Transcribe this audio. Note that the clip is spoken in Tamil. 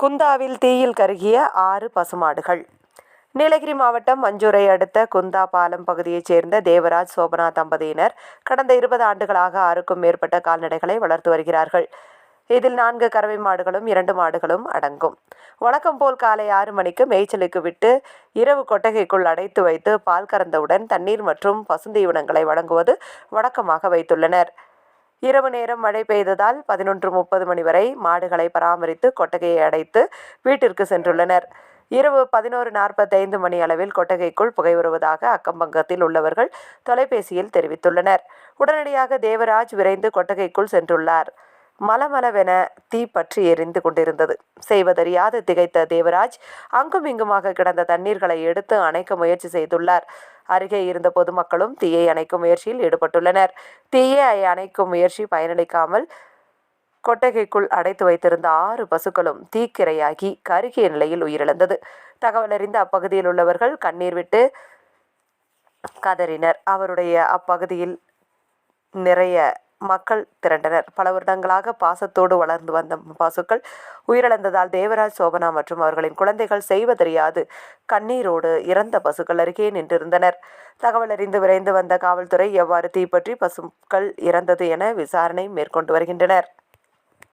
குந்தாவில் தீயில் கருகிய ஆறு பசுமாடுகள். நீலகிரி மாவட்டம் மஞ்சூரை அடுத்த குந்தா பாலம் பகுதியைச் சேர்ந்த தேவராஜ் சோபனா தம்பதியினர் கடந்த இருபது ஆண்டுகளாக ஆறுக்கும் மேற்பட்ட கால்நடைகளை வளர்த்து வருகிறார்கள். இதில் நான்கு கறவை மாடுகளும் இரண்டு மாடுகளும் அடங்கும். வழக்கம் போல் காலை ஆறு மணிக்கு மேய்ச்சலுக்கு விட்டு இரவு கொட்டகைக்குள் அடைத்து வைத்து பால் கறந்தவுடன் தண்ணீர் மற்றும் பசுந்தீவனங்களை வழங்குவது வழக்கமாக வைத்துள்ளனர். இரவு நேரம் மழை பெய்ததால் பதினொன்று முப்பது மணி வரை மாடுகளை பராமரித்து கொட்டகையை அடைத்து வீட்டிற்கு சென்றுள்ளனர். இரவு பதினோரு நாற்பத்தைந்து மணி அளவில் கொட்டகைக்குள் புகை வருவதாக அக்கம்பக்கத்தில் உள்ளவர்கள் தொலைபேசியில் தெரிவித்துள்ளனர். உடனடியாக தேவராஜ் விரைந்து கொட்டகைக்குள் சென்றுள்ளார். மலமளவென தீ பற்றி எரிந்து கொண்டிருந்தது. செய்வதறியாது திகைத்த தேவராஜ் அங்கும் இங்குமாக கிடந்த தண்ணீர்களை எடுத்து அணைக்க முயற்சி செய்துள்ளார். அருகே இருந்த பொதுமக்களும் தீயை அணைக்கும் முயற்சியில் ஈடுபட்டுள்ளனர். தீயை அணைக்கும் முயற்சி பயனளிக்காமல் கொட்டகைக்குள் அடைத்து வைத்திருந்த ஆறு பசுக்களும் தீக்கிரையாகி கருகிய நிலையில் உயிரிழந்தது. தகவலறிந்த அப்பகுதியில் உள்ளவர்கள் கண்ணீர் விட்டு கதறினர். அவருடைய அப்பகுதியில் நிறைய மக்கள் திரண்டனர். பல வருடங்களாக பாசத்தோடு வளர்ந்து வந்த பாசுக்கள் உயிரிழந்ததால் தேவராஜ் சோபனா மற்றும் அவர்களின் குழந்தைகள் செய்வதறியாது. கண்ணீரோடு இறந்த பசுக்கள் அருகே நின்றிருந்தனர். தகவல் அறிந்து விரைந்து வந்த காவல்துறை எவ்வாறு தீப்பற்றி பசுக்கள் இறந்தது என விசாரணை மேற்கொண்டு வருகின்றனர்.